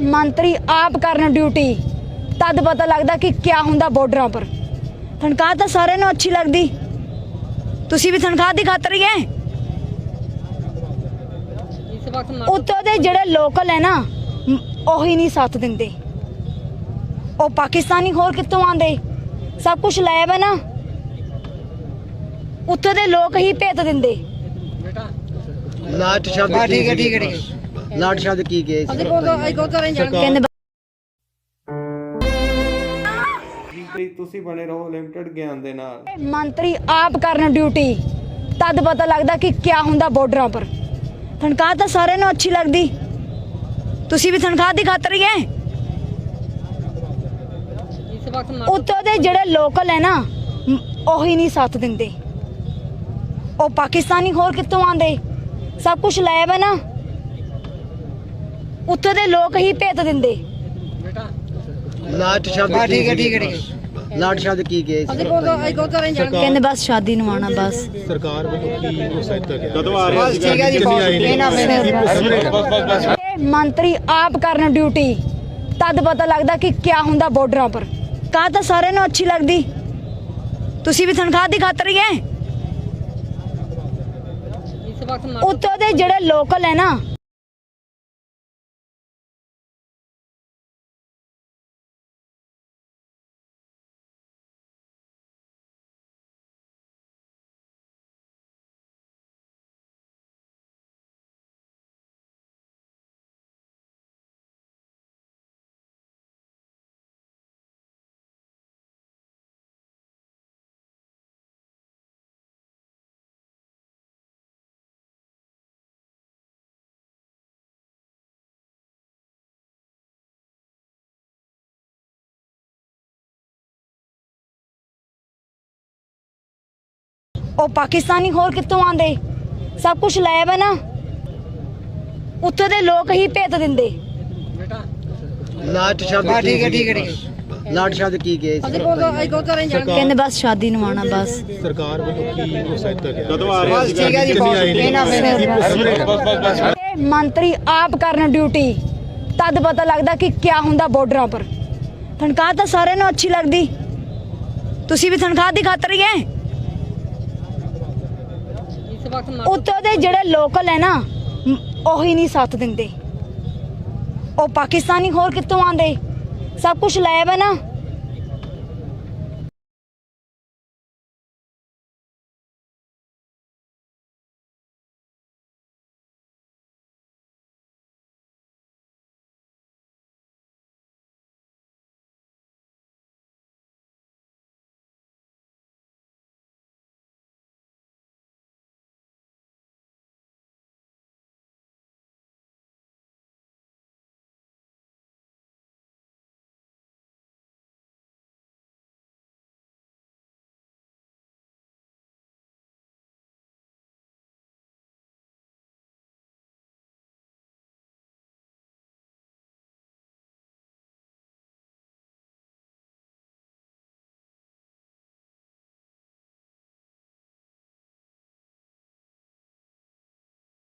ਮੰਤਰੀ ਆਪ ਕਰਨ ਡਿਊਟੀ ਤਦ ਪਤਾ ਲੱਗਦਾ ਕਿ ਕੀ ਹੁੰਦਾ ਬਾਰਡਰਾਂ ਪਰ। ਤਨਖਾਹ ਤਾਂ ਸਾਰਿਆਂ ਨੂੰ ਅੱਛੀ ਲੱਗਦੀ। ਤੁਸੀਂ ਵੀ ਤਨਖਾਹ ਦੀ ਖਾਤਰ ਹੀ ਹੈ ਇਸ ਵਕਤ ਉੱਤੋਂ ਦੇ ਜਿਹੜੇ ਲੋਕਲ ਹੈ ਨਾ ਉਹੀ ਨਹੀਂ ਸਾਥ ਦਿੰਦੇ। ਉਹ ਪਾਕਿਸਤਾਨੀ ਹੋਰ ਕਿੱਥੋਂ ਆਂਦੇ ਸਭ ਕੁਝ ਲੈ ਹੈ ਨਾ। ਉੱਥੇ ਦੇ ਲੋਕ ਹੀ ਭੇਤ ਦਿੰਦੇ। ਬੇਟਾ ਲਾਟ ਸ਼ਬਦ ਹਾਂ ਠੀਕ ਹੈ ਠੀਕ ਹੈ। ਲਾਟ ਸ਼ਬਦ ਕੀ ਤਾਂ ਕਹਿੰਦੇ ਵੀ ਤੁਸੀਂ ਬਣੇ ਰਹੋ ਲਿਮਟਿਡ ਗਿਆਨ ਦੇ ਨਾਲ। ਮੰਤਰੀ ਆਪ ਕਰਨ ਡਿਊਟੀ ਤਦ ਪਤਾ ਲੱਗਦਾ ਕਿ ਕੀ ਹੁੰਦਾ ਬਾਰਡਰਾਂ ਪਰ। ਤਨਖਾਹ ਤਾਂ ਸਾਰਿਆਂ ਨੂੰ ਅੱਛੀ ਲੱਗਦੀ। ਤੁਸੀਂ ਵੀ ਤਨਖਾਹ ਦੀ ਖਾਤਰ ਹੀ ਹੈ ਇਸ ਵਕਤ ਉੱਤੋਂ ਦੇ ਜਿਹੜੇ ਲੋਕਲ ਹੈ ਨਾ ਮ- ਉਹੀ ਨਹੀਂ ਸਾਥ ਦਿੰਦੇ। ਉਹ ਪਾਕਿਸਤਾਨੀ ਹੋਰ ਕਿੱਥੋਂ ਆਂਦੇ ਸਭ ਕੁਝ ਲੈ ਹੈ ਨਾ। ਉੱਥੇ ਦੇ ਲੋਕ ਹੀ ਭੇਤ ਦਿੰਦੇ। ਬੇਟਾ ਲਾਟ ਸ਼ਬਦ ਠੀਕ ਹੈ ਠੀਕ ਹੈ ਠੀਕ ਹੈ। ਲਾਟ ਸ਼ਬਦ ਕੀ ਜਾਣ ਕਹਿੰਦੇ ਬਸ ਸ਼ਾਦੀ ਨੂੰ ਆਣਾ ਬਸ। ਸਰਕਾਰ ਵੱਲੋਂ ਕੀ ਉਹ ਸਹਾਇਤਾ ਗਿਆ ਕਦੋਂ ਆ ਬਸ ਠੀਕ ਹੈ ਜੀ ਇਹ ਮੰਤਰੀ ਆਪ ਕਰਨ ਡਿਊਟੀ। ਤਦ ਪਤਾ ਲੱਗਦਾ ਕਿ ਕੀ ਹੁੰਦਾ ਬਾਰਡਰਾਂ ਪਰ ਕਾ ਤਾਂ ਸਾਰਿਆਂ ਨੂੰ ਅੱਛੀ ਲੱਗਦੀ। ਤੁਸੀਂ ਵੀ ਤਨਖਾਹ ਦੀ ਖਾਤਰ ਹੀ ਹੈ। ਉੱਤੋਂ ਦੇ ਜਿਹੜੇ ਲੋਕਲ ਹੈ ਨਾ ਉਹ ਪਾਕਿਸਤਾਨੀ ਹੋਰ ਕਿੱਥੋਂ ਆਂਦੇ ਸਭ ਕੁਝ ਲੈ ਹੈ ਨਾ? ਉੱਥੇ ਦੇ ਲੋਕ ਹੀ ਭੇਤ ਦਿੰਦੇ। ਲਾਟ ਸ਼ਬਦ ਠੀਕ ਹੈ ਠੀਕ ਹੈ ਲਾਟ ਸ਼ਬਦ ਕੀ ਜਾਣ ਕਹਿੰਦੇ ਬਸ ਸ਼ਾਦੀ ਨੂੰ ਆਣਾ ਬਸ। ਸਰਕਾਰ ਵੱਲੋਂ ਕੀ ਸਹਾਇਤਾ ਗਿਆ? ਕਦੋਂ ਆ ਬਸ ਠੀਕ ਹੈ ਜੀ ਬਹੁਤ ਇਹਨਾਂ ਮੈਨੇ ਇਹ ਮੰਤਰੀ ਆਪ ਕਰਨ ਡਿਊਟੀ। ਤਦ ਪਤਾ ਲੱਗਦਾ ਕਿ ਕੀ ਹੁੰਦਾ ਬਾਰਡਰਾਂ ਪਰ। ਤਨਖਾਹ ਤਾਂ ਸਾਰਿਆਂ ਨੂੰ ਅੱਛੀ ਲੱਗਦੀ। ਤੁਸੀਂ ਵੀ ਤਨਖਾਹ ਦੀ ਖਾਤਰ ਹੀ ਹੈ? ਉੱਥੋਂ ਦੇ ਜਿਹੜੇ ਲੋਕਲ ਹੈ ਨਾ ਉਹੀ ਨਹੀਂ ਸਾਥ ਦਿੰਦੇ। ਉਹ ਪਾਕਿਸਤਾਨੀ ਹੋਰ ਕਿੱਥੋਂ ਆਂਦੇ ਸਭ ਕੁਝ ਲੈ ਹੈ ਨਾ।